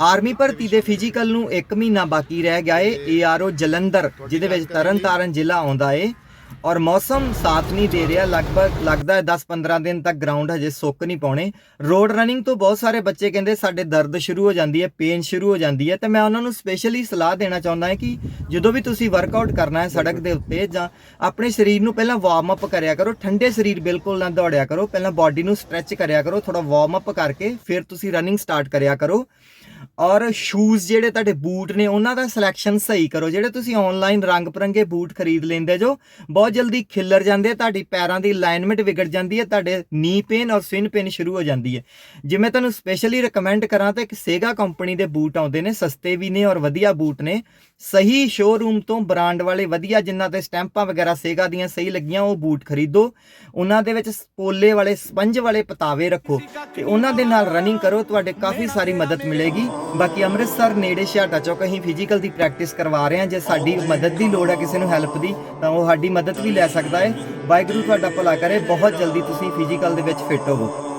Army ਭਰਤੀ ਦੇ physical ਨੂੰ 1 ਮਹੀਨਾ ਬਾਕੀ ਰਹਿ ਗਿਆ ਏ ਏਆਰਓ ਜਲੰਧਰ ਜਿਹਦੇ ਵਿੱਚ ਤਰਨਤਾਰਨ ਜ਼ਿਲ੍ਹਾ ਆਉਂਦਾ ਏ। ਔਰ ਮੌਸਮ ਸਾਥ ਨਹੀਂ ਦੇ ਰਿਹਾ। ਲਗਭਗ ਲੱਗਦਾ ਹੈ 10-15 ਦਿਨ ਤੱਕ ਗਰਾਊਂਡ ਹਜੇ ਸੁੱਕ ਨਹੀਂ ਪਾਉਣੇ। ਰੋਡ ਰਨਿੰਗ ਤੋਂ ਬਹੁਤ ਸਾਰੇ ਬੱਚੇ ਕਹਿੰਦੇ ਸਾਡੇ ਦਰਦ ਸ਼ੁਰੂ ਹੋ ਜਾਂਦੀ ਹੈ ਪੇਨ ਸ਼ੁਰੂ ਹੋ ਜਾਂਦੀ ਹੈ। ਤੇ ਮੈਂ ਉਹਨਾਂ ਨੂੰ ਸਪੈਸ਼ਲੀ ਸਲਾਹ ਦੇਣਾ ਚਾਹੁੰਦਾ ਹਾਂ ਕਿ ਜਦੋਂ ਵੀ ਤੁਸੀਂ ਵਰਕਆਊਟ ਕਰਨਾ ਹੈ ਸੜਕ ਦੇ ਉੱਤੇ ਜਾਂ ਆਪਣੇ ਸਰੀਰ ਨੂੰ ਪਹਿਲਾਂ ਵਾਰਮ ਅਪ ਕਰਿਆ ਕਰੋ, ਠੰਡੇ ਸਰੀਰ ਬਿਲਕੁਲ ਨਾ ਦੌੜਿਆ ਕਰੋ। ਪਹਿਲਾਂ ਬਾਡੀ ਨੂੰ ਸਟ੍ਰੈਚ ਕਰਿਆ ਕਰੋ ਥੋੜਾ ਵਾਰਮ ਅਪ ਕਰਕੇ ਫਿਰ ਤੁਸੀਂ ਰਨਿੰਗ ਸਟਾਰਟ ਕਰਿਆ ਕਰੋ। ਔਰ ਸ਼ੂਜ਼ ਜਿਹੜੇ ਤੁਹਾਡੇ ਬੂਟ ਨੇ ਉਹਨਾਂ ਦਾ ਸਿਲੈਕਸ਼ਨ ਸਹੀ ਕਰੋ। ਜਿਹੜੇ ਤੁਸੀਂ ਆਨਲਾਈਨ ਰੰਗ ਬਰੰਗੇ ਬੂਟ ਖਰੀਦ ਲੈਂਦੇ ਜੋ ਬਹੁਤ ਜਲਦੀ ਖਿੱਲਰ ਜਾਂਦੇ ਆ, ਤੁਹਾਡੀ ਪੈਰਾਂ ਦੀ ਅਲਾਈਨਮੈਂਟ ਵਿਗੜ ਜਾਂਦੀ ਹੈ ਤੁਹਾਡੇ ਨੀ ਪੇਨ ਔਰ ਸਵਿਨ ਪੇਨ ਸ਼ੁਰੂ ਹੋ ਜਾਂਦੀ ਹੈ। ਜੇ ਮੈਂ ਤੁਹਾਨੂੰ ਸਪੈਸ਼ਲੀ ਰეკਮੈਂਡ ਕਰਾਂ ਤਾਂ ਇੱਕ ਸੇਗਾ ਕੰਪਨੀ ਦੇ ਬੂਟ ਆਉਂਦੇ ਨੇ ਸਸਤੇ ਵੀ ਨੇ ਔਰ ਵਧੀਆ ਬੂਟ ਨੇ। ਸਹੀ ਸ਼ੋਰੂਮ ਤੋਂ ਬ੍ਰਾਂਡ ਵਾਲੇ ਵਧੀਆ ਜਿਨ੍ਹਾਂ ਤੇ ਸਟੈਂਪਾਂ ਵਗੈਰਾ ਸੇਗਾ ਦੀਆਂ ਸਹੀ ਲੱਗੀਆਂ ਉਹ ਬੂਟ ਖਰੀਦੋ। ਉਹਨਾਂ ਦੇ ਵਿੱਚ ਪੋਲੇ ਵਾਲੇ ਸਪੰਜ ਵਾਲੇ ਪਤਾਵੇ ਰੱਖੋ ਤੇ ਉਹਨਾਂ ਦੇ ਨਾਲ ਰਨਿੰਗ ਕਰੋ ਤੁਹਾਡੇ ਕਾਫੀ ਸਾਰੀ ਮਦਦ ਮਿਲੇਗੀ। ਬਾਕੀ ਅੰਮ੍ਰਿਤਸਰ ਨੇੜੇ ਛਿਆਟਾ ਚੌਕ ਅਸੀਂ ਫਿਜ਼ੀਕਲ ਦੀ ਪ੍ਰੈਕਟਿਸ ਕਰਵਾ ਰਹੇ ਹਾਂ। ਜੇ ਸਾਡੀ ਮਦਦ ਦੀ ਲੋੜ ਹੈ ਕਿਸੇ ਨੂੰ ਹੈਲਪ ਦੀ, ਤਾਂ ਉਹ ਸਾਡੀ ਮਦਦ ਵੀ ਲੈ ਸਕਦਾ ਹੈ। ਵਾਹਿਗੁਰੂ ਤੁਹਾਡਾ ਭਲਾ ਕਰੇ। ਬਹੁਤ ਜਲਦੀ ਤੁਸੀਂ ਫਿਜ਼ੀਕਲ ਦੇ ਵਿੱਚ ਫਿੱਟ ਹੋਵੋ।